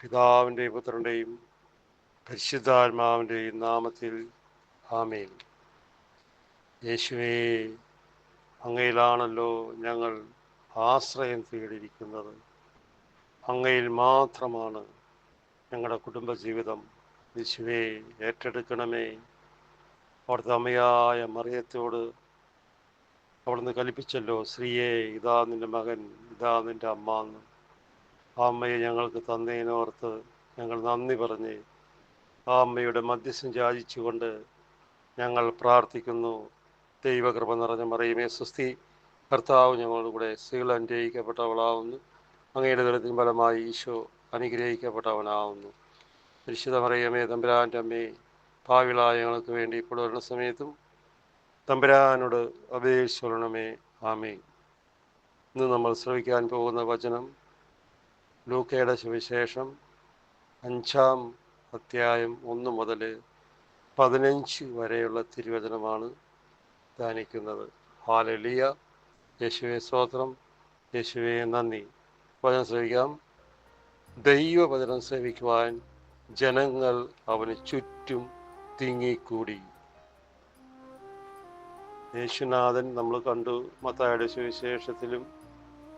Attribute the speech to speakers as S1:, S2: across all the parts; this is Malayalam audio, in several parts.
S1: പിതാവിന്റെയും പുത്രന്റെയും പരിശുദ്ധാത്മാവിന്റെയും നാമത്തിൽ ആമേൻ. യേശുവേ അങ്ങയിലാണല്ലോ ഞങ്ങൾ ആശ്രയം തേടിയിരിക്കുന്നത്. അങ്ങയിൽ മാത്രമാണ് ഞങ്ങളുടെ കുടുംബജീവിതം. യേശുവേ ഏറ്റെടുക്കണമേ. അവിടുത്തെ അമ്മയായ മറിയത്തോട് അവിടുന്ന് കൽപ്പിച്ചല്ലോ സ്ത്രീയെ ഇതാ നിന്റെ മകൻ ഇതാ നിന്റെ അമ്മ എന്ന്. ആ അമ്മയെ ഞങ്ങൾക്ക് തന്നതിനോർത്ത് ഞങ്ങൾ നന്ദി പറഞ്ഞ് ആ അമ്മയുടെ മധ്യസ്ഥം യാചിച്ചുകൊണ്ട് ഞങ്ങൾ പ്രാർത്ഥിക്കുന്നു. ദൈവകൃപ നിറഞ്ഞ മറിയുമേ കർത്താവ് ഞങ്ങളുടെ കൂടെ സ്ത്രീകൾ അനുഗ്രഹിക്കപ്പെട്ടവളാവുന്നു. അങ്ങയുടെ ദൃഢത്തിന് ഫലമായി ഈശോ അനുഗ്രഹിക്കപ്പെട്ടവനാവുന്നു. പരിശുദ്ധ മറിയമേ തമ്പുരാന്റെ അമ്മേ ഭാവികളായ ഞങ്ങൾക്ക് വേണ്ടി ഇപ്പോൾ വരുന്ന സമയത്തും തമ്പുരാനോട് അപേക്ഷിച്ചൊള്ളണമേ ആമേ ഇന്ന് നമ്മൾ ശ്രവിക്കാൻ പോകുന്ന വചനം ലൂക്കയുടെ സുവിശേഷം അഞ്ചാം അധ്യായം ഒന്ന് മുതൽ പതിനഞ്ച് വരെയുള്ള തിരുവചനമാണ് ധ്യാനിക്കുന്നത്. ഹാലലിയ. യേശുവെ സ്തോത്രം. യേശുവെ നന്ദി. വചനം ശ്രവിക്കാം. ദൈവവചനം സേവിക്കുവാൻ ജനങ്ങൾ അവന് ചുറ്റും തിങ്ങിക്കൂടി. യേശുനാഥൻ നമ്മൾ കണ്ടു മത്തായുടെ സുവിശേഷത്തിലും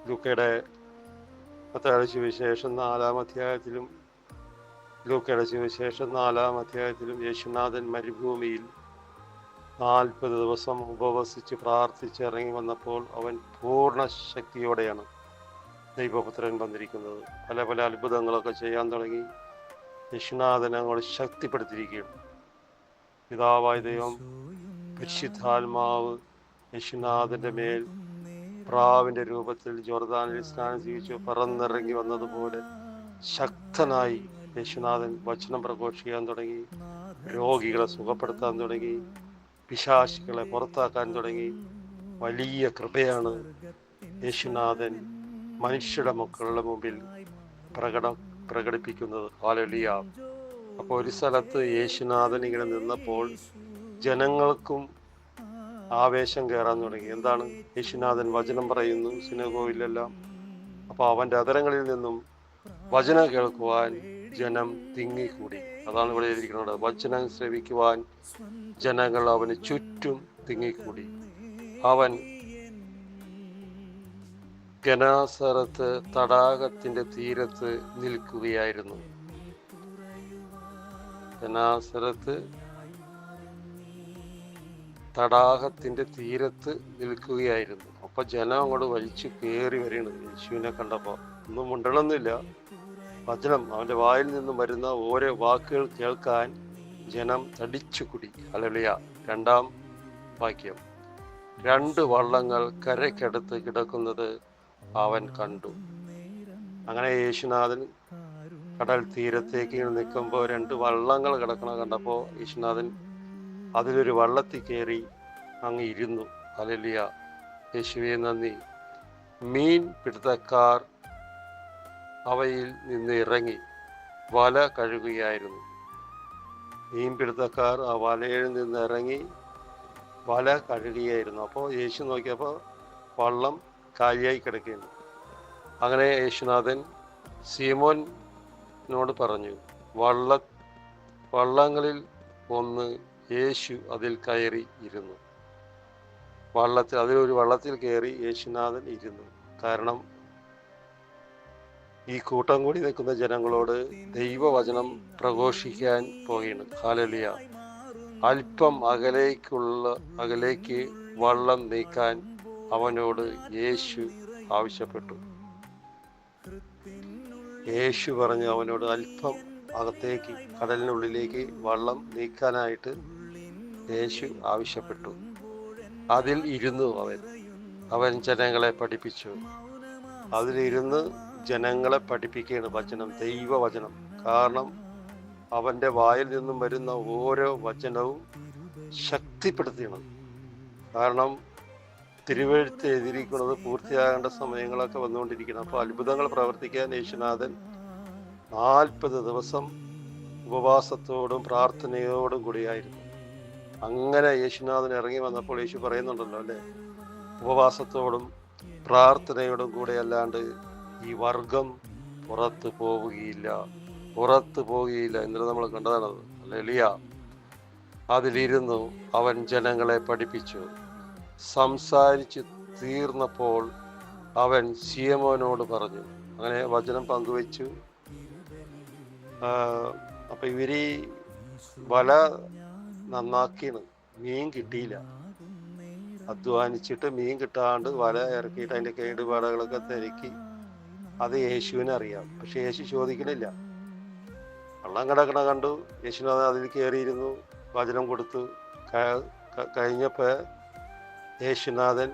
S1: ലൂക്കയുടെ മത്തായുടെ സുവിശേഷം നാലാം അധ്യായത്തിലും ലൂക്കയുടെ സുവിശേഷം നാലാം അധ്യായത്തിലും യേശുനാഥൻ മരുഭൂമിയിൽ നാൽപ്പത് ദിവസം ഉപവസിച്ച് പ്രാർത്ഥിച്ച് ഇറങ്ങി വന്നപ്പോൾ അവൻ പൂർണ ശക്തിയോടെയാണ് ദൈവപുത്രൻ വന്നിരിക്കുന്നത്. പല പല അത്ഭുതങ്ങളൊക്കെ ചെയ്യാൻ തുടങ്ങി. യേശുനാഥനെ അങ്ങോട്ട് ശക്തിപ്പെടുത്തിയിരിക്കുകയാണ്. പിതാവായ ദൈവം പരിശുദ്ധാത്മാവ് യേശുനാഥന്റെ മേൽ പ്രാവിന്റെ രൂപത്തിൽ ജോർദാനിൽ സ്നാനം ജീവിച്ചു പറന്നിറങ്ങി വന്നതുപോലെ ശക്തനായി യേശുനാഥൻ വചനം പ്രഘോഷിക്കാൻ തുടങ്ങി രോഗികളെ സുഖപ്പെടുത്താൻ തുടങ്ങി പിശാശികളെ പുറത്താക്കാൻ തുടങ്ങി. വലിയ കൃപയാണ് യേശുനാഥൻ മനുഷ്യരുടെ മക്കളുടെ മുമ്പിൽ പ്രകട പ്രകടിപ്പിക്കുന്നത്. ഹാലലിയ അപ്പോൾ ഒരു സ്ഥലത്ത് യേശുനാഥൻ ഇങ്ങനെ നിന്നപ്പോൾ ജനങ്ങൾക്കും ആവേശം കയറാൻ തുടങ്ങി. എന്താണ്? യേശുനാഥൻ വചനം പറയുന്നു സിനഗോയിലെല്ലാം. അപ്പോൾ അവന്റെ അതരങ്ങളിൽ നിന്നും വചനം കേൾക്കുവാൻ ജനം തിങ്ങിക്കൂടി. അതാണ് ഇവിടെ എഴുതിയിരിക്കുന്നത്. വചനം ശ്രവിക്കുവാൻ ജനങ്ങൾ അവന് ചുറ്റും തിങ്ങിക്കൂടി. അവൻ ഗനാസറത്ത് തടാകത്തിന്റെ തീരത്ത് നിൽക്കുകയായിരുന്നു. ഗനാസറത്ത് തടാകത്തിന്റെ തീരത്ത് നിൽക്കുകയായിരുന്നു. അപ്പൊ ജനം അങ്ങോട്ട് വലിച്ചു കയറി വരികയാണ്. യേശുവിനെ കണ്ടപ്പോ ഒന്നും മുണ്ടണമെന്നില്ല വചനം അവന്റെ വായിൽ നിന്നും വരുന്ന ഓരോ വാക്കുകൾ കേൾക്കാൻ ജനം തടിച്ചു കുടി. അലളിയ രണ്ടാം വാക്യം. രണ്ട് വള്ളങ്ങൾ കരയ്ക്കടുത്ത് കിടക്കുന്നത് അവൻ കണ്ടു. അങ്ങനെ യേശുനാഥൻ കടൽ തീരത്തേക്ക് നിൽക്കുമ്പോൾ രണ്ട് വള്ളങ്ങൾ കിടക്കണ കണ്ടപ്പോൾ യേശുനാഥൻ അതിലൊരു വള്ളത്തിൽ കയറി അങ്ങ് ഇരുന്നു. അലലിയ യേശുവെ നന്ദി. മീൻ പിടുത്തക്കാർ അവയിൽ നിന്ന് ഇറങ്ങി വല കഴുകുകയായിരുന്നു. മീൻ പിടുത്തക്കാർ ആ വലയിൽ നിന്ന് ഇറങ്ങി വല കഴുകുകയായിരുന്നു. അപ്പോൾ യേശു നോക്കിയപ്പോൾ വള്ളം കാലിയായി കിടക്കുന്നു. അങ്ങനെ യേശുനാഥൻ സീമോനോട് പറഞ്ഞു വള്ള വള്ളങ്ങളിൽ ഒന്ന് യേശു അതിൽ കയറി ഇരുന്നു. വള്ളത്തിൽ അതിലൊരു വള്ളത്തിൽ കയറി യേശുനാഥൻ ഇരുന്നു. കാരണം ഈ കൂട്ടം കൂടി നിൽക്കുന്ന ജനങ്ങളോട് ദൈവവചനം പ്രഘോഷിക്കാൻ പോവുകയാണ് ഹാലലിയ അല്പം അകലേക്കുള്ള അകലേക്ക് വള്ളം നീക്കാൻ അവനോട് യേശു ആവശ്യപ്പെട്ടു. യേശു പറഞ്ഞു അവനോട് അല്പം അകത്തേക്ക് കടലിനുള്ളിലേക്ക് വള്ളം നീക്കാനായിട്ട് യേശു ആവശ്യപ്പെട്ടു. അതിൽ ഇരുന്നു അവൻ. അവൻ ജനങ്ങളെ പഠിപ്പിച്ചു. അതിലിരുന്ന് ജനങ്ങളെ പഠിപ്പിക്കുകയാണ് വചനം ദൈവവചനം. കാരണം അവന്റെ വായിൽ നിന്നും വരുന്ന ഓരോ വചനവും ശക്തിപ്പെടുത്തിയണം. കാരണം തിരുവഴുത്ത് എഴുതിയിരിക്കുന്നത് പൂർത്തിയാകേണ്ട സമയങ്ങളൊക്കെ വന്നുകൊണ്ടിരിക്കണം അപ്പോൾ അത്ഭുതങ്ങൾ പ്രവർത്തിക്കാൻ യേശുനാഥൻ നാൽപ്പത് ദിവസം ഉപവാസത്തോടും പ്രാർത്ഥനയോടും കൂടിയായിരുന്നു. അങ്ങനെ യേശുനാഥൻ ഇറങ്ങി വന്നപ്പോൾ യേശു പറയുന്നുണ്ടല്ലോ അല്ലേ? ഉപവാസത്തോടും പ്രാർത്ഥനയോടും കൂടെ അല്ലാണ്ട് ഈ വർഗം പുറത്തു പോവുകയില്ല പുറത്തു പോവുകയില്ല ഇന്നലെ നമ്മൾ കണ്ടതാണത് എലിയ അതിലിരുന്നു അവൻ ജനങ്ങളെ പഠിപ്പിച്ചു. സംസാരിച്ച് തീർന്നപ്പോൾ അവൻ സിയമോനോട് പറഞ്ഞു. അങ്ങനെ വചനം പങ്കുവച്ചു. അപ്പൊ ഇവർ വല നന്നാക്കിയാണ് മീൻ കിട്ടിയില്ല. അധ്വാനിച്ചിട്ട് മീൻ കിട്ടാണ്ട് വല ഇറക്കിയിട്ട് അതിന്റെ കേടുപാടുകളൊക്കെ തിരക്കി. അത് യേശുവിനെ അറിയാം. പക്ഷെ യേശു ചോദിക്കണില്ല. വെള്ളം കിടക്കണ കണ്ടു. യേശുനാഥൻ അതിൽ കയറിയിരുന്നു. വചനം കൊടുത്തു ക- ക- കഴിഞ്ഞപ്പോ യേശുനാഥൻ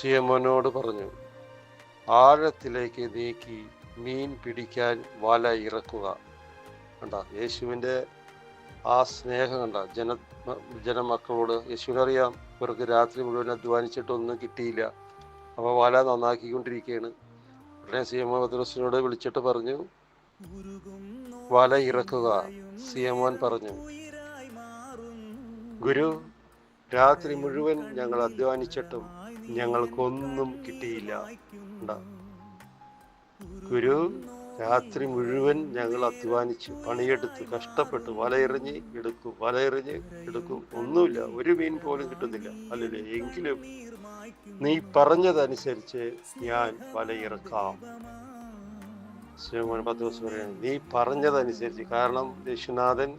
S1: സിയമോനോട് പറഞ്ഞു ആഴത്തിലേക്ക് നീക്കി മീൻ പിടിക്കാൻ വല ഇറക്കുക. കണ്ട യേശുവിന്റെ ആ സ്നേഹം കണ്ട. ജന ജനമക്കളോട് യേശുവിനറിയാം ഇവർക്ക് രാത്രി മുഴുവൻ അധ്വാനിച്ചിട്ടൊന്നും കിട്ടിയില്ല. അപ്പോൾ വല നന്നാക്കിക്കൊണ്ടിരിക്കുകയാണ്. ഉടനെ സിയമോൻ പത്രോസിനോട് വിളിച്ചിട്ട് പറഞ്ഞു വല ഇറക്കുക സിയമോൻ പറഞ്ഞു. ഗുരു രാത്രി മുഴുവൻ ഞങ്ങൾ അധ്വാനിച്ചിട്ടും ഞങ്ങൾക്കൊന്നും കിട്ടിയില്ല. ഗുരു രാത്രി മുഴുവൻ ഞങ്ങൾ അധ്വാനിച്ച് പണിയെടുത്ത് കഷ്ടപ്പെട്ട് വലയെറിഞ്ഞ് എടുക്കും വലയെറിഞ്ഞ് എടുക്കും. ഒന്നുമില്ല ഒരു മീൻ പോലും കിട്ടുന്നില്ല. അല്ലല്ലേ എങ്കിലും നീ പറഞ്ഞതനുസരിച്ച് ഞാൻ വലയിറക്കാം. പത്ത് ദിവസം പറയുന്നത് നീ പറഞ്ഞതനുസരിച്ച് കാരണം യേശുനാഥൻ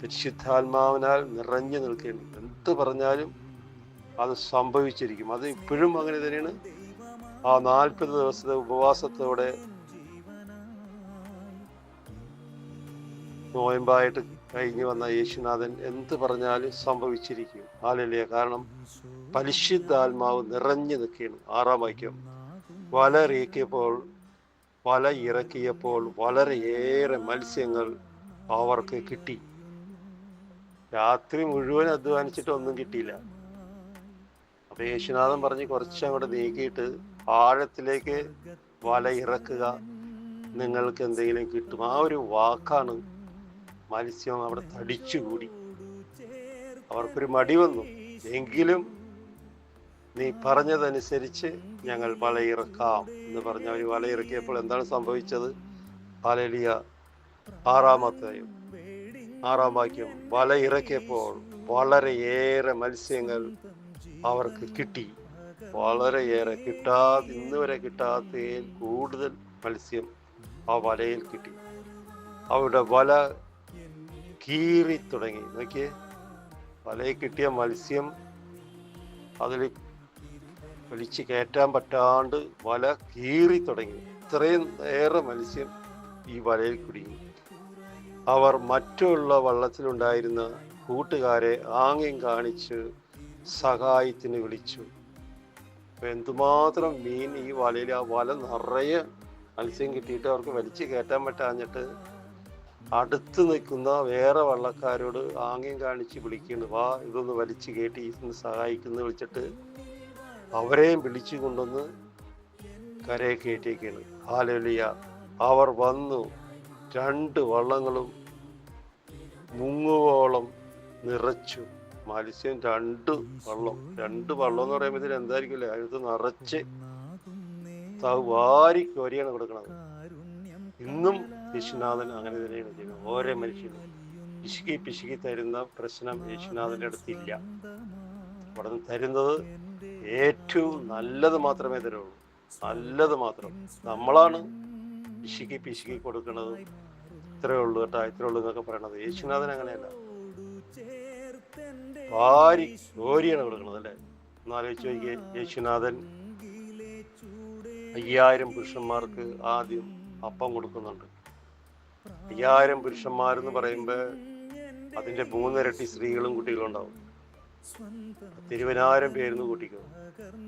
S1: പരിശുദ്ധാത്മാവിനാൽ നിറഞ്ഞു നിൽക്കേണ്ടത് എന്ത് പറഞ്ഞാലും അത് സംഭവിച്ചിരിക്കും. അത് ഇപ്പോഴും അങ്ങനെ തന്നെയാണ്. ആ നാൽപ്പത് ദിവസത്തെ ഉപവാസത്തോടെ നോയമ്പായിട്ട് കഴിഞ്ഞു വന്ന യേശുനാഥൻ എന്ത് പറഞ്ഞാലും സംഭവിച്ചിരിക്കും. ആലല്ലേ കാരണം പരിശുദ്ധാത്മാവ് നിറഞ്ഞു നിൽക്കുകയാണ്. ആറാം വാക്യം. വല ഇറക്കിയപ്പോൾ വല ഇറക്കിയപ്പോൾ വളരെയേറെ മത്സ്യങ്ങൾ അവർക്ക് കിട്ടി. രാത്രി മുഴുവൻ അധ്വാനിച്ചിട്ട് ഒന്നും കിട്ടിയില്ല. അപ്പൊ യേശുനാഥൻ പറഞ്ഞ് കുറച്ച് അങ്ങോട്ട് നീക്കിയിട്ട് ആഴത്തിലേക്ക് വല ഇറക്കുക നിങ്ങൾക്ക് എന്തെങ്കിലും കിട്ടും. ആ ഒരു വാക്കാണ് മത്സ്യം അവിടെ തടിച്ചുകൂടി. അവർക്കൊരു മടി വന്നു. എങ്കിലും നീ പറഞ്ഞതനുസരിച്ച് ഞങ്ങൾ വലയിറക്കാം എന്ന് പറഞ്ഞ അവർ വലയിറക്കിയപ്പോൾ എന്താണ് സംഭവിച്ചത്? പാലലിയ ആറാമത്തെയും ആറാം വാക്യം. വലയിറക്കിയപ്പോൾ വളരെയേറെ മത്സ്യങ്ങൾ അവർക്ക് കിട്ടി. വളരെയേറെ കിട്ടാതെ ഇന്ന് വരെ കിട്ടാത്തതിൽ കൂടുതൽ മത്സ്യം ആ വലയിൽ കിട്ടി. അവരുടെ വല കീറി തുടങ്ങി. നോക്കിയേ. വലയിൽ കിട്ടിയ മത്സ്യം അതിൽ വലിച്ചു കയറ്റാൻ പറ്റാണ്ട് വല കീറി തുടങ്ങി. ഇത്രയും ഏറെ മത്സ്യം ഈ വലയിൽ കുടുങ്ങി. അവർ മറ്റുള്ള വള്ളത്തിലുണ്ടായിരുന്ന കൂട്ടുകാരെ ആംഗ്യം കാണിച്ച് സഹായത്തിന് വിളിച്ചു. എന്തുമാത്രം മീൻ ഈ വലയിൽ ആ വല നിറയെ മത്സ്യം കിട്ടിയിട്ട് അവർക്ക് വലിച്ചു കയറ്റാൻ പറ്റാഞ്ഞിട്ട് അടുത്ത് നിൽക്കുന്ന വേറെ വള്ളക്കാരോട് ആംഗ്യം കാണിച്ച് വിളിക്കുന്നു. വാ ഇതൊന്ന് വലിച്ചു കയറ്റി ഇതൊന്ന് സഹായിക്കുന്നു വിളിച്ചിട്ട് അവരെയും വിളിച്ചു കൊണ്ടുവന്ന് കരയെ കയറ്റിയേക്കാണ് ഹാലലിയ. അവർ വന്നു. രണ്ട് വള്ളങ്ങളും മുങ്ങുവോളം നിറച്ചു. മത്സ്യം രണ്ട് വള്ളം. രണ്ട് വള്ളം എന്ന് പറയുമ്പോൾ ഇതിന് എന്തായിരിക്കില്ലേ അതിനകത്ത് നിറച്ച് വാരി കോരിയാണ് കൊടുക്കണത്. ഇന്നും യേശുനാഥൻ അങ്ങനെ തന്നെയാണ് ചെയ്യുന്നത് ഓരോ മനുഷ്യനും പിശുക്കി പിശുക്കി തരുന്ന പ്രശ്നം യേശുനാഥന്റെ അടുത്തില്ല. അവിടെ നിന്ന് തരുന്നത് ഏറ്റവും നല്ലത് മാത്രമേ തരുള്ളൂ. നല്ലത് മാത്രം. നമ്മളാണ് പിശുക്കി പിശുക്കി കൊടുക്കുന്നത്. ഇത്രയേ ഉള്ളൂ കേട്ടോ ഇത്രേ ഉള്ളൂ എന്നൊക്കെ പറയണത്. യേശുനാഥൻ അങ്ങനെയല്ല. ഭാരി ഗോരിയാണ് കൊടുക്കുന്നത് അല്ലേ? ഒന്നാലോചിച്ച് നോക്കിയേ യേശുനാഥൻ അയ്യായിരം പുരുഷന്മാർക്ക് ആദ്യം അപ്പം കൊടുക്കുന്നുണ്ട്. അയ്യായിരം പുരുഷന്മാരെന്ന് പറയുമ്പോൾ അതിന്റെ മൂന്നിരട്ടി സ്ത്രീകളും കുട്ടികളും ഉണ്ടാവും. തിരുവനായിരം പേരുന്ന് കൂട്ടിക്കും.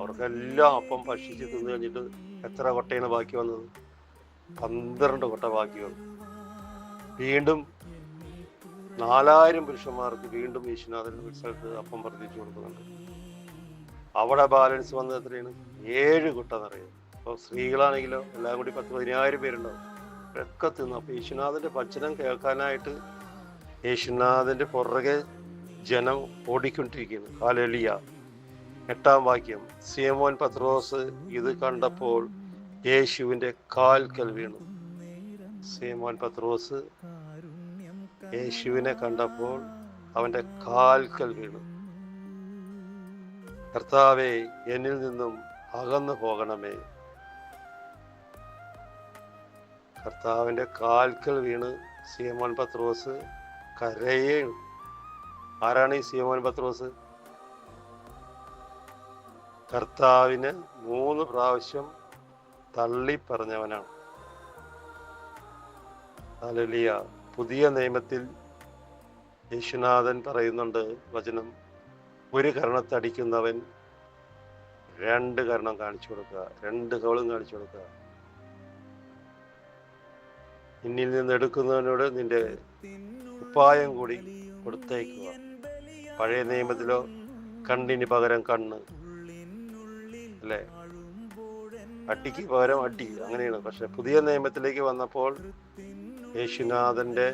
S1: അവർക്കെല്ലാം അപ്പം ഭക്ഷിച്ച് തിന്നു കഴിഞ്ഞിട്ട് എത്ര കൊട്ടയാണ് ബാക്കി വന്നത്? പന്ത്രണ്ട് കൊട്ട ബാക്കി വന്നു. വീണ്ടും നാലായിരം പുരുഷന്മാർക്ക് വീണ്ടും യേശുനാഥൻ സ്ഥലത്ത് അപ്പം വർദ്ധിച്ചു കൊടുക്കുന്നുണ്ട്. അവിടെ ബാലൻസ് വന്നത് എത്രയാണ്? ഏഴ് കുട്ട നിറയും അപ്പോൾ സ്ത്രീകളാണെങ്കിലോ എല്ലാം കൂടി പത്ത് പതിനായിരം പേരുണ്ടാവും. ഒക്കെ തിന്നു. അപ്പൊ ഭജനം കേൾക്കാനായിട്ട് യേശുനാഥന്റെ പുറകെ ജനം ഓടിക്കൊണ്ടിരിക്കുന്നു. ഹാലലിയ എട്ടാം വാക്യം. സിയമോൻ പത്രോസ് ഇത് കണ്ടപ്പോൾ യേശുവിന്റെ കാൽക്കൽ വീണു സിയമോൻ പത്രോസ് യേശുവിനെ കണ്ടപ്പോൾ അവന്റെ കാൽക്കൽ വീണു കർത്താവെ എന്നിൽ നിന്നും അകന്നു പോകണമേ കർത്താവിന്റെ കാൽക്കൽ വീണ് സീമോൻ പത്രോസ് കരയേ ആരാണ് ഈ സീമോൻ പത്രോസ്? കർത്താവിന് മൂന്ന് പ്രാവശ്യം തള്ളി പറഞ്ഞവനാണ് ഹല്ലേലൂയ. പുതിയ നിയമത്തിൽ യേശുനാഥൻ പറയുന്നുണ്ട് വചനം ഒരു കരണത്തടിക്കുന്നവൻ രണ്ട് കരണം കാണിച്ചു കൊടുക്കുക രണ്ട് കവളും കാണിച്ചു കൊടുക്കുക. നിന്നിൽ നിന്ന് എടുക്കുന്നവനോട് നിന്റെ ഉപ്പായം കൂടി കൊടുത്തേക്കുക. പഴയ നിയമത്തിലോ കണ്ണിന് പകരം കണ്ണ് അല്ലേ? അട്ടിക്ക് പകരം അട്ടി അങ്ങനെയാണ്. പക്ഷെ പുതിയ നിയമത്തിലേക്ക് വന്നപ്പോൾ യേശുനാഥന്റെ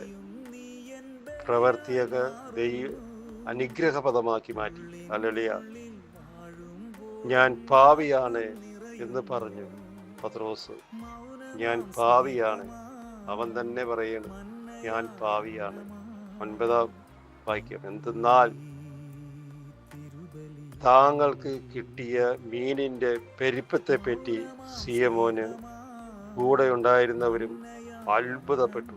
S1: പ്രവർത്തിയൊക്കെ ദൈവ അനുഗ്രഹപദമാക്കി മാറ്റി. അല്ലളിയ ഞാൻ പാവിയാണ് എന്ന് പറഞ്ഞു പത്രോസ്. ഞാൻ പാവിയാണ് അവൻ തന്നെ പറയുന്നു ഞാൻ പാവിയാണ്. ഒൻപതാം വാക്യം എന്തെന്നാൽ താങ്കൾക്ക് കിട്ടിയ മീനിന്റെ പെരുപ്പത്തെ പറ്റി സിയമോന് കൂടെ ഉണ്ടായിരുന്നവരും അത്ഭുതപ്പെട്ടു.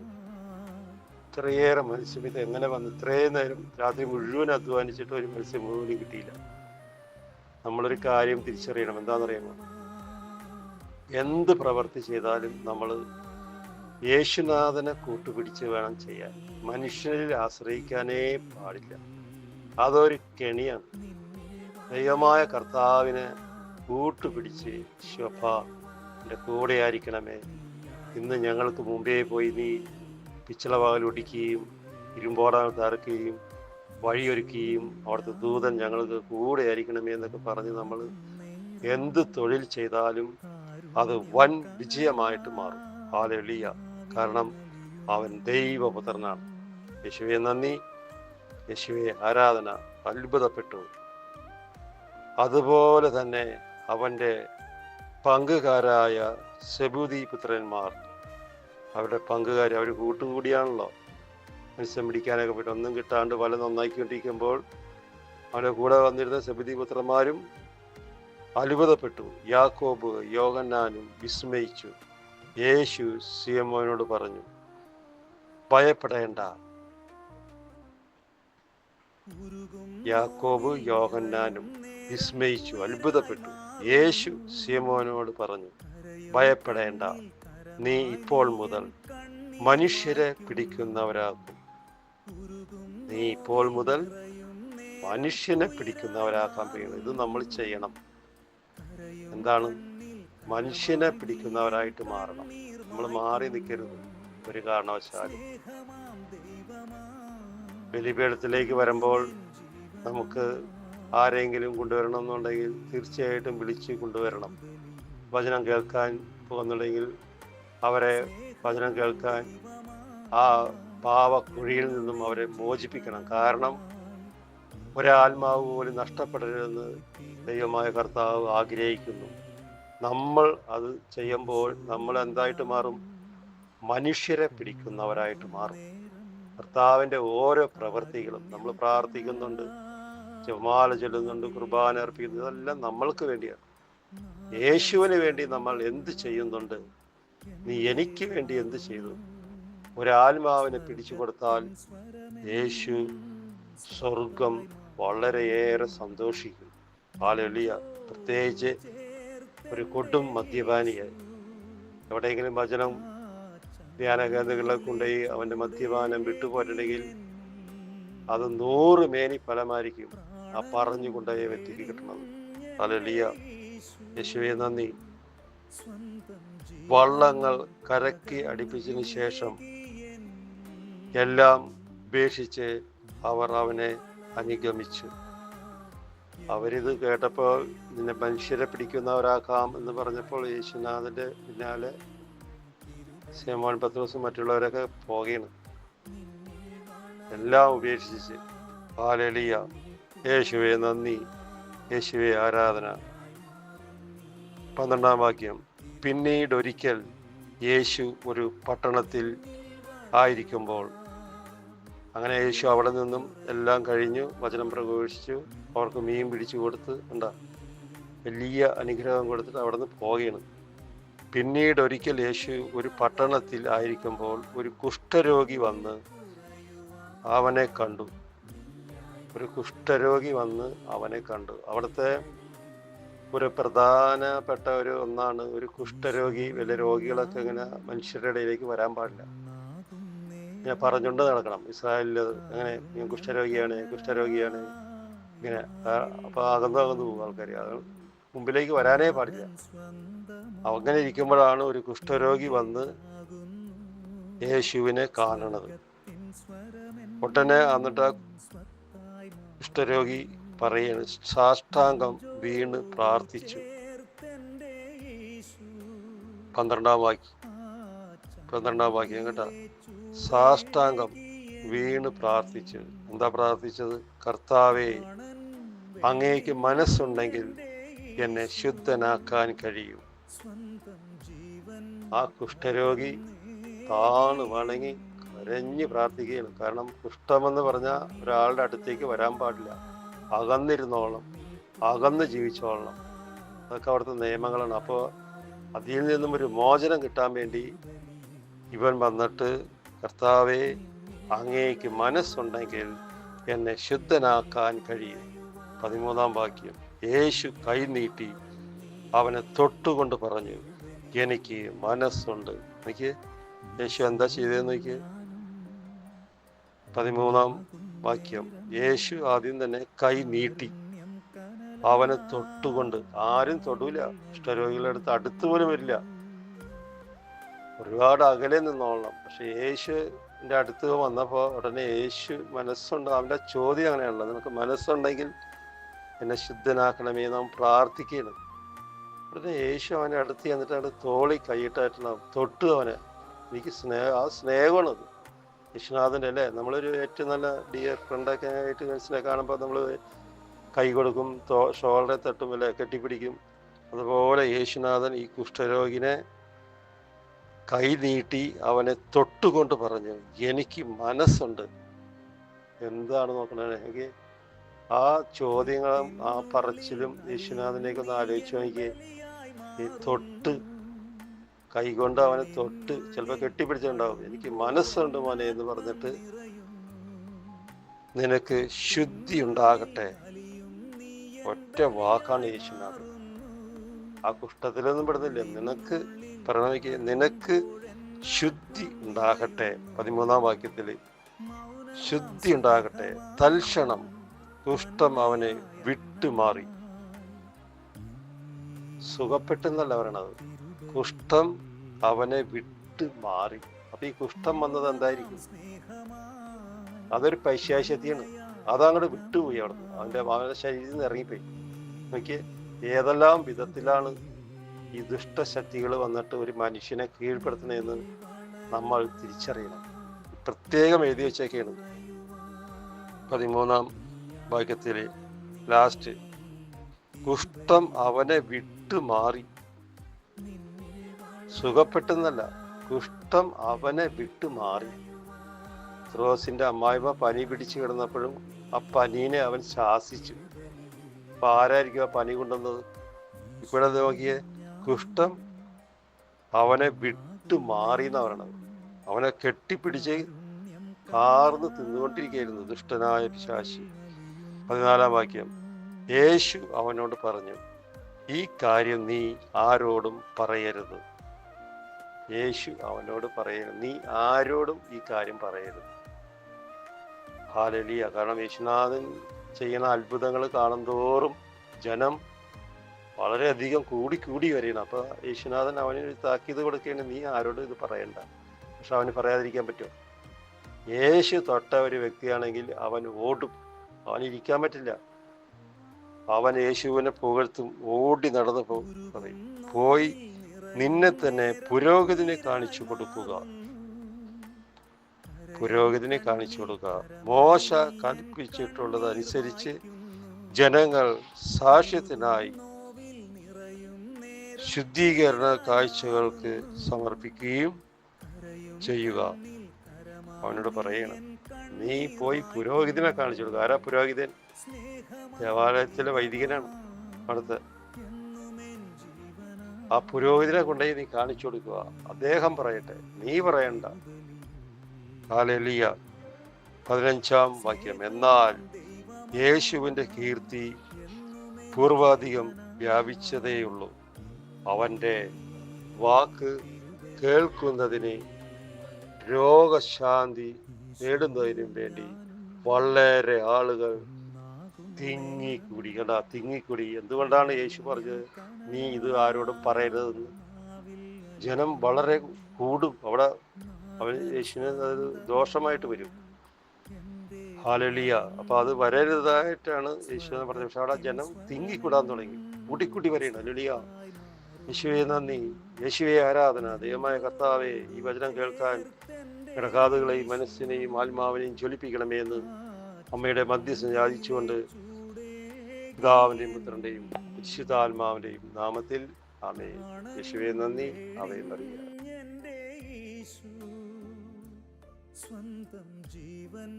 S1: ഇത്രയേറെ മത്സ്യം ഇത് എങ്ങനെ വന്നു? ഇത്രയും നേരം രാത്രി മുഴുവൻ അധ്വാനിച്ചിട്ട് ഒരു മത്സ്യം മുഴുവൻ കിട്ടിയില്ല. നമ്മളൊരു കാര്യം തിരിച്ചറിയണം. എന്താണെന്നറിയാമോ? എന്ത് പ്രവർത്തി ചെയ്താലും നമ്മൾ യേശുനാഥനെ കൂട്ടുപിടിച്ച് വേണം ചെയ്യാൻ. മനുഷ്യനിൽ ആശ്രയിക്കാനേ പാടില്ല. അതൊരു കെണിയാണ്. ദൈവമായ കർത്താവിനെ കൂട്ടുപിടിച്ച് ശോഭ എന്റെ കൂടെ ആയിരിക്കണമേ. ഇന്ന് ഞങ്ങൾക്ക് മുമ്പേ പോയി നീ പിച്ചളവാകൽ ഒടിക്കുകയും ഇരുമ്പോടാൻ തറക്കുകയും വഴിയൊരുക്കുകയും അവിടുത്തെ ദൂതൻ ഞങ്ങൾക്ക് കൂടെ ആയിരിക്കണമേ എന്നൊക്കെ പറഞ്ഞ് നമ്മൾ എന്ത് തൊഴിൽ ചെയ്താലും അത് വൻ വിജയമായിട്ട് മാറും. ഹാലെളിയ കാരണം അവൻ ദൈവപുത്രനാണ്. യേശുവെ നന്ദി. യേശുവെ ആരാധന അത്ഭുതപ്പെട്ടു. അതുപോലെ തന്നെ അവന്റെ പങ്കുകാരായ സെബുദി പുത്രന്മാർ. അവരുടെ പങ്കുകാർ അവർ കൂട്ടുകൂടിയാണല്ലോ. മത്സ്യം പിടിക്കാനൊക്കെ പോയിട്ട് ഒന്നും കിട്ടാണ്ട് വല നന്നാക്കിക്കൊണ്ടിരിക്കുമ്പോൾ അവരുടെ കൂടെ വന്നിരുന്ന സെബുദി പുത്രന്മാരും അത്ഭുതപ്പെട്ടു. യാക്കോബ് യോഗന്നാനും വിസ്മയിച്ചു. യേശു സി എം ഒനോട് പറഞ്ഞു ഭയപ്പെടേണ്ട. യാക്കോബ് യോഹന്നാനും വിസ്മയിച്ചു അത്ഭുതപ്പെട്ടു. യേശു സിയമോനോട് പറഞ്ഞു ഭയപ്പെടേണ്ട നീ ഇപ്പോൾ മുതൽ മനുഷ്യരെ പിടിക്കുന്നവരാകും. നീ ഇപ്പോൾ മുതൽ മനുഷ്യനെ പിടിക്കുന്നവരാക്കാൻ കഴിയണം. ഇത് നമ്മൾ ചെയ്യണം. എന്താണ്? മനുഷ്യനെ പിടിക്കുന്നവരായിട്ട് മാറണം. നമ്മൾ മാറി നിൽക്കരുത്. ഒരു കാരണവശാലും. ബലിപീഠത്തിലേക്ക് വരുമ്പോൾ നമുക്ക് ആരെങ്കിലും കൊണ്ടുവരണം എന്നുണ്ടെങ്കിൽ തീർച്ചയായിട്ടും വിളിച്ച് കൊണ്ടുവരണം. വചനം കേൾക്കാൻ പോകുന്നുണ്ടെങ്കിൽ അവരെ വചനം കേൾക്കാൻ ആ പാവക്കുഴിയിൽ നിന്നും അവരെ മോചിപ്പിക്കണം. കാരണം ഒരാത്മാവ് പോലും നഷ്ടപ്പെടരുതെന്ന് ദൈവമായ കർത്താവ് ആഗ്രഹിക്കുന്നു. നമ്മൾ അത് ചെയ്യുമ്പോൾ നമ്മൾ എന്തായിട്ട് മാറും? മനുഷ്യരെ പിടിക്കുന്നവരായിട്ട് മാറും. കർത്താവിന്റെ ഓരോ പ്രവൃത്തികളും നമ്മൾ പ്രാർത്ഥിക്കുന്നുണ്ട് ജമാല ചൊല്ലുന്നുണ്ട് കുർബാന അർപ്പിക്കുന്നു ഇതെല്ലാം നമ്മൾക്ക് വേണ്ടിയാണ്. യേശുവിന് വേണ്ടി നമ്മൾ എന്ത് ചെയ്യുന്നുണ്ട്? നീ എനിക്ക് വേണ്ടി എന്ത് ചെയ്തു? ഒരാത്മാവിനെ പിടിച്ചു കൊടുത്താൽ യേശു സ്വർഗം വളരെയേറെ സന്തോഷിക്കും. പാലെളിയ പ്രത്യേകിച്ച് ഒരു കൊടും മദ്യപാനിയായി. എവിടെയെങ്കിലും ഭജനം ധ്യാന കേന്ദ്രങ്ങളിലൊക്കെ കൊണ്ടുപോയി അവന്റെ മദ്യപാനം വിട്ടുപോയിട്ടുണ്ടെങ്കിൽ അത് നൂറ് മേനി ഫലമായിരിക്കും ആ പറഞ്ഞു കൊണ്ടുപോയ വ്യക്തിക്ക് കിട്ടണം അലലിയ യേശുവെ നന്ദി. വള്ളങ്ങൾ കരക്കി അടിപ്പിച്ചതിന് ശേഷം എല്ലാം ഉപേക്ഷിച്ച് അവർ അവനെ അനുഗമിച്ചു. അവരിത് കേട്ടപ്പോൾ നിന്നെ മനുഷ്യരെ പിടിക്കുന്നവരാക്കാം എന്ന് പറഞ്ഞപ്പോൾ യേശുനാഥന്റെ പിന്നാലെ സേമോൻ പത്രോസും മറ്റുള്ളവരൊക്കെ പോകണം. എല്ലാം ഉപേക്ഷിച്ച്. ഹാലലിയ. യേശുവെ നന്ദി. യേശുവെ ആരാധന. പന്ത്രണ്ടാം വാക്യം. പിന്നീട് ഒരിക്കൽ യേശു ഒരു പട്ടണത്തിൽ ആയിരിക്കുമ്പോൾ അങ്ങനെ യേശു അവിടെ നിന്നും എല്ലാം കഴിഞ്ഞു വചനം പ്രഘോഷിച്ചു അവർക്ക് മീൻ പിടിച്ചു കൊടുത്ത് എന്താ വലിയ അനുഗ്രഹം കൊടുത്തിട്ട് അവിടെ നിന്ന് പോവുകയാണ്. പിന്നീട് ഒരിക്കൽ യേശു ഒരു പട്ടണത്തിൽ ആയിരിക്കുമ്പോൾ ഒരു കുഷ്ഠരോഗി വന്ന് അവനെ കണ്ടു. ഒരു കുഷ്ഠരോഗി വന്ന് അവനെ കണ്ടു. അവിടുത്തെ ഒരു പ്രധാനപ്പെട്ട ഒരു ഒന്നാണ് ഒരു കുഷ്ഠരോഗി വലിയ രോഗികളൊക്കെ ഇങ്ങനെ മനുഷ്യരുടെ ഇടയിലേക്ക് വരാൻ പാടില്ല. ഞാൻ പറഞ്ഞുകൊണ്ട് നടക്കണം. ഇസ്രായേലിൽ അങ്ങനെ കുഷ്ഠരോഗിയാണ് കുഷ്ഠരോഗിയാണ് ഇങ്ങനെ അപ്പൊ അകന്നു അകന്നു പോകും ആൾക്കാർ അത് മുമ്പിലേക്ക് വരാനേ പാടില്ല. അങ്ങനെ ഇരിക്കുമ്പോഴാണ് ഒരു കുഷ്ഠരോഗി വന്ന് യേശുവിനെ കാണണത്. ഉടനെ എന്നിട്ട് കുഷ്ഠരോഗി പറയാണ് സാഷ്ടാംഗം വീണ് പ്രാർത്ഥിച്ചു. പന്ത്രണ്ടാം വാക്യം. പന്ത്രണ്ടാം വാക്യം കേട്ടോ. സാഷ്ടാംഗം വീണ് പ്രാർത്ഥിച്ചു. എന്താ പ്രാർത്ഥിച്ചത്? കർത്താവേ അങ്ങേക്ക് മനസ്സുണ്ടെങ്കിൽ എന്നെ ശുദ്ധനാക്കാൻ കഴിയും. ആ കുഷ്ഠരോഗി താണു വണങ്ങി കരഞ്ഞ് പ്രാർത്ഥിക്കുകയാണ്. കാരണം കുഷ്ഠമെന്ന് പറഞ്ഞാൽ ഒരാളുടെ അടുത്തേക്ക് വരാൻ പാടില്ല. അകന്നിരുന്നോളണം അകന്ന് ജീവിച്ചോളണം. അതൊക്കെ അവിടുത്തെ നിയമങ്ങളാണ്. അപ്പോൾ അതിൽ നിന്നും ഒരു മോചനം കിട്ടാൻ വേണ്ടി ഇവൻ വന്നിട്ട് കർത്താവെ അങ്ങേക്ക് മനസ്സുണ്ടെങ്കിൽ എന്നെ ശുദ്ധനാക്കാൻ കഴിയും. പതിമൂന്നാം വാക്യം യേശു കൈനീട്ടി അവനെ തൊട്ടുകൊണ്ട് പറഞ്ഞു എനിക്ക് മനസ്സുണ്ട്. എനിക്ക് യേശു എന്താ ചെയ്തതെന്ന് നോക്കിയേ. പതിമൂന്നാം വാക്യം യേശു ആദ്യം തന്നെ കൈ നീട്ടി അവനെ തൊട്ടുകൊണ്ട്. ആരും തൊടൂല കുഷ്ഠരോഗികളുടെ അടുത്ത് അടുത്ത് പോലും വരില്ല. ഒരുപാട് അകലെ നിന്നോളണം. പക്ഷെ യേശുവിന്റെ അടുത്ത് വന്നപ്പോൾ ഉടനെ യേശു മനസ്സുണ്ട്. അവന്റെ ചോദ്യം അങ്ങനെയാണല്ലോ. നിനക്ക് മനസ്സുണ്ടെങ്കിൽ എന്നെ ശുദ്ധനാക്കണമേ നാം പ്രാർത്ഥിക്കണം ഉടനെ യേശു അവനെ അടുത്ത് ചെന്നിട്ട് അവന്റെ തോളി കൈയിട്ടായിട്ടുള്ള തൊട്ടു അവനെ എനിക്ക് സ്നേഹ ആ സ്നേഹമാണത്. വിശ്വനാഥന്റെ അല്ലേ? നമ്മളൊരു ഏറ്റവും നല്ല ഡിയർ ഫ്രണ്ടൊക്കെ ആയിട്ട് മനസ്സിനെ കാണുമ്പോൾ നമ്മൾ കൈ കൊടുക്കും ഷോളറെ തട്ടും അല്ലേ? കെട്ടിപ്പിടിക്കും. അതുപോലെ യേശുനാഥൻ ഈ കുഷ്ഠരോഗിനെ കൈ നീട്ടി അവനെ തൊട്ടുകൊണ്ട് പറഞ്ഞു എനിക്ക് മനസ്സുണ്ട്. എന്താണ് നോക്കണേ? എനിക്ക് ആ ചോദ്യങ്ങളും ആ പറച്ചിലും യേശുനാഥനേക്ക് ഒന്ന് ആലോചിച്ചു നോക്കി ഈ തൊട്ട് കൈകൊണ്ട് അവനെ തൊട്ട് ചിലപ്പോൾ കെട്ടിപ്പിടിച്ചിട്ടുണ്ടാവും. എനിക്ക് മനസ്സുണ്ട് മോനെ എന്ന് പറഞ്ഞിട്ട് നിനക്ക് ശുദ്ധി ഉണ്ടാകട്ടെ. ഒറ്റ വാക്കാണ് യേശുനാഥൻ. ആ കുഷ്ഠത്തിലൊന്നും പെടുന്നില്ല. നിനക്ക് പറയണമെങ്കിൽ നിനക്ക് ശുദ്ധി ഉണ്ടാകട്ടെ. പതിമൂന്നാം വാക്യത്തിൽ ശുദ്ധി ഉണ്ടാകട്ടെ. തൽക്ഷണം കുഷ്ഠം അവനെ വിട്ടുമാറി. സുഖപ്പെട്ടെന്നല്ല പറയണത്. കുഷ്ഠം അവനെ വിട്ട് മാറി അപ്പൊ ഈ കുഷ്ഠം വന്നത് എന്തായിരിക്കും? അതൊരു പൈശാശത്തിയാണ് അതങ്ങോട്ട് വിട്ടുപോയി അവിടെ അവന്റെ അവന്റെ ശരീരത്തിൽ നിന്ന് ഇറങ്ങിപ്പോയി. നോക്കിയേ. ഏതെല്ലാം വിധത്തിലാണ് ഈ ദുഷ്ടശക്തികൾ വന്നിട്ട് ഒരു മനുഷ്യനെ കീഴ്പ്പെടുത്തണമെന്ന് നമ്മൾ തിരിച്ചറിയണം. പ്രത്യേകം എഴുതി വെച്ചേക്കാണ്. പതിമൂന്നാം വാക്യത്തിലെ ലാസ്റ്റ് കുഷ്ഠം അവനെ വിട്ടു മാറി. സുഖപ്പെട്ടെന്നല്ല കുഷ്ഠം അവനെ വിട്ടു മാറി. ത്രോസിന്റെ അമ്മായിമ്മ പനി പിടിച്ചു കിടന്നപ്പോഴും ആ പനീനെ അവൻ ശാസിച്ചു. അപ്പൊ ആരായിരിക്കും ആ പനി കൊണ്ടുവന്നത്? ഇവിടെ നോക്കിയേ? കുഷ്ഠം അവനെ വിട്ടു മാറി എന്നാ പറയണത്. അവനെ കെട്ടിപ്പിടിച്ച് കാർന്ന് തിന്നുകൊണ്ടിരിക്കുകയായിരുന്നു ദുഷ്ടനായ പിശാശി. പതിനാലാം വാക്യം. യേശു അവനോട് പറഞ്ഞു ഈ കാര്യം നീ ആരോടും പറയരുത്. യേശു അവനോട് പറയരുത് നീ ആരോടും ഈ കാര്യം പറയരുത്. ഹാലലിയ. കാരണം യേശുനാഥൻ ചെയ്യുന്ന അത്ഭുതങ്ങൾ കാണും തോറും ജനം വളരെയധികം കൂടി കൂടി വരികയാണ്. അപ്പോൾ യേശുനാഥൻ അവന് താക്കീത് കൊടുക്കുകയാണ് നീ ആരോടും ഇത് പറയണ്ട. പക്ഷെ അവന് പറയാതിരിക്കാൻ പറ്റുമോ? യേശു തൊട്ട ഒരു വ്യക്തിയാണെങ്കിൽ അവൻ ഓടും. അവൻ ഇരിക്കാൻ പറ്റില്ല. അവൻ യേശുവിനെ പുകഴ്ത്തും ഓടി നടന്നു പോകും പോയി നിന്നെ തന്നെ പുരോഗതിനെ കാണിച്ചു കൊടുക്കുക. പുരോഗതിനെ കാണിച്ചു കൊടുക്കുക. മോശ കൽപ്പിച്ചിട്ടുള്ളത് അനുസരിച്ച് ജനങ്ങൾ സാക്ഷ്യത്തിനായി ശുദ്ധീകരണ കാഴ്ചകൾക്ക് സമർപ്പിക്കുകയും ചെയ്യുക. അവനോട് പറയണം നീ പോയി പുരോഹിതനെ കാണിച്ചു കൊടുക്കുക ആരാ പുരോഹിതൻ? ദേവാലയത്തിലെ വൈദികനാണ് അടുത്ത് ആ പുരോഹിതനെ കൊണ്ടുപോയി നീ കാണിച്ചു കൊടുക്കുക. അദ്ദേഹം പറയട്ടെ നീ പറയണ്ട. ഹാലലിയ പതിനഞ്ചാം വാക്യം. എന്നാൽ യേശുവിന്റെ കീർത്തി പൂർവാധികം വ്യാപിച്ചതേയുള്ളൂ. അവന്റെ വാക്ക് കേൾക്കുന്നതിന് രോഗശാന്തി നേടുന്നതിനും വേണ്ടി വളരെ ആളുകൾ തിങ്ങിക്കൂടി. കണ്ടാ? തിങ്ങിക്കൂടി. എന്തുകൊണ്ടാണ് യേശു പറഞ്ഞത്? നീ ഇത് ആരോടും പറയരുതെന്ന്. ജനം വളരെ കൂടും. അവിടെ അവൻ യേശുവിന് അത് ദോഷമായിട്ട് വരും. ഹാലലിയ. അപ്പൊ അത് വരരുതായിട്ടാണ് യേശു എന്ന് പറഞ്ഞത്. പക്ഷെ അവിടെ ജനം തിങ്ങിക്കൂടാൻ തുടങ്ങി. കൂട്ടിക്കൂട്ടി വരെയാണ് ലുലിയ യേശുവെ നന്ദി. യേശുവെ ആരാധന. ദൈവമായ കർത്താവെ ഈ വചനം കേൾക്കാൻ കിടക്കാതുകളെയും മനസ്സിനെയും ആത്മാവിനെയും ജ്വലിപ്പിക്കണമേ എന്ന് അമ്മയുടെ മധ്യസ്ഥം യാചിച്ചുകൊണ്ട് പിതാവിന്റെയും പുത്രന്റെയും വിശുദ്ധാത്മാവിന്റെയും നാമത്തിൽ ആമേ യേശുവെ നന്ദി. അവയെ അറിയാം
S2: സ്വന്തം ജീവൻ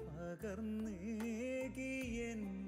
S2: പകർന്നേകി എന്നെ